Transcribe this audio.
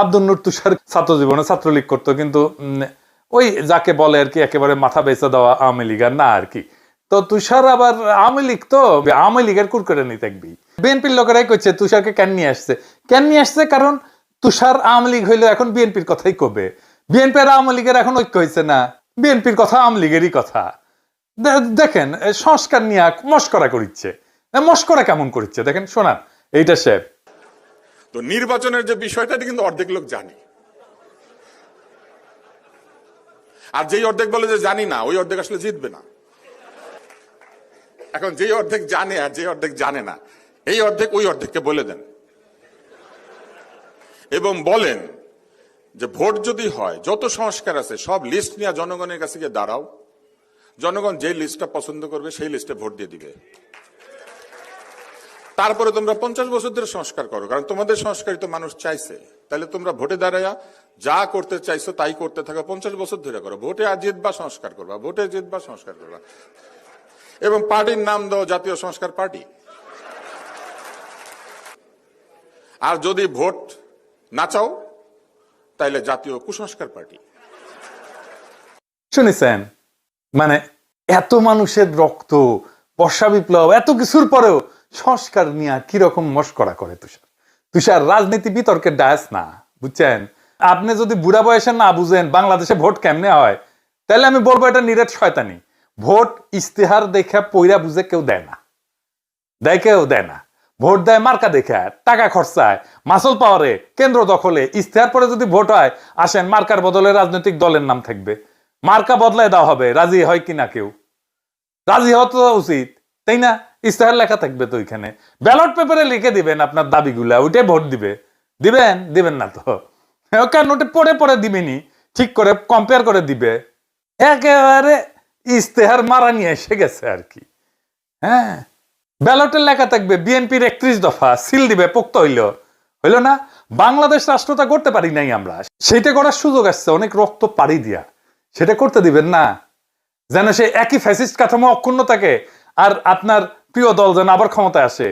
আব্দুল নুর তুষার ছাত্র জীবনে ছাত্রলীগ করতো, কিন্তু ওই যাকে বলে আর কি একেবারে মাথা বেঁচে দেওয়া আওয়ামী লীগের না আর কি। তো তুষার আবার আওয়ামী লীগ তো, আওয়ামী লীগের কুর করে থাকবি বিএনপির লোকেরাই করছে তুষারকে কেন নিয়ে আসছে? কেন নিয়ে আসছে কারণ তুষার আওয়ামী লীগ হইলে এখন বিএনপির কথাই কবে? বিএনপি আর আওয়ামী লীগের এখন ঐক্য হয়েছে না? বিএনপির কথা আওয়ামী লীগেরই কথা। দেখেন সংস্কার নিয়ে মস্করা করিচ্ছে। মস্করা কেমন করিচ্ছে? দেখেন, শোনান, এইটা সে। তো নির্বাচনের যে বিষয়টা কিন্তু অর্ধেক লোক জানে। আর যেই অর্ধেক বলে যে জানি না, ওই অর্ধেক আসলে জিতবে না। এখন যেই অর্ধেক জানে আর যে অর্ধেক জানে না, এই অর্ধেক ওই অর্ধেককে বলে দেন। এবং বলেন যে ভোট যদি হয়, যত সংস্কার আছে, সব লিস্ট নিয়ে জনগণের কাছে গিয়ে দাঁড়াও। জনগণ যে লিস্টটা পছন্দ করবে, সেই লিস্টে ভোট দিয়ে দিবে। তারপরে তোমরা পঞ্চাশ বছর ধরে সংস্কার করো, কারণ তোমাদের সংস্কারই তো মানুষ চাইছে। তাহলে তোমরা ভোটে দাঁড়াইয়া যা করতে চাইছো তাই করতে থাকো, পঞ্চাশ বছর ধরে করো। ভোটে আর জিতবা সংস্কার করবা, ভোটে জিতবা সংস্কার করবা। এবং পার্টির নাম দাও জাতীয় সংস্কার পার্টি। আর যদি ভোট না চাও, তাইলে জাতীয় কুসংস্কার পার্টি। শুনেছেন মানে এত মানুষের রক্ত, বর্ষা বিপ্লব, এত কিছুর পরেও সংস্কার নিয়ে কীরকম মস্করা করে তুষার? তুষার রাজনীতি বিতর্কের ডায়াস না, বুঝছেন? আপনি যদি বুড়া বয়সে না বুঝেন বাংলাদেশে ভোট কেমনে হয়, তাহলে আমি বলব এটা নিরেট শয়তানি। ভোট ইস্তেহার দেখে পইরা বুঝে কেউ দেয় না। দেয় কেউ দেয় না। ভোট দেয় মার্কা দেখে, টাকা খরচায়, মাসল পাওয়ারে, কেন্দ্র দখলে ইস্তেহার পরে যদি ভোট হয়, আসেন মার্কার বদলে রাজনৈতিক দলের নাম থাকবে। মার্কা বদলায় দেওয়া হবে, রাজি হয় কিনা কেউ? রাজি হওয়া তো উচিত, তাই না? ইস্তেহার লেখা থাকবে তো ওইখানে। ব্যালট পেপারে লিখে দিবেন আপনার দাবিগুলা ওইটাই ভোট দিবে। দিবেন? দিবেন না তো। কারণ ওটা পড়ে পড়ে দিবেনি। ঠিক করে কম্পেয়ার করে দিবে। একেবারে ইস্তেহার মারা নিয়ে এসে গেছে আর কি। হ্যাঁ? ব্যালটের লেখা থাকবে, বিএনপির একত্রিশ দফা, সিল দিবে, পোক্ত হইল। হইল না? বাংলাদেশ রাষ্ট্রতা করতে পারি নাই আমরা। সেটা করার সুযোগ আসছে, অনেক রক্ত পাড়ি দিয়া। সেটা করতে দিবেন না। যেন সে একই ফ্যাসিস্ট কাঠামো অক্ষুণ্ণ থাকে। আর আপনার প্রিয় দল যেন আবার ক্ষমতায় আসে।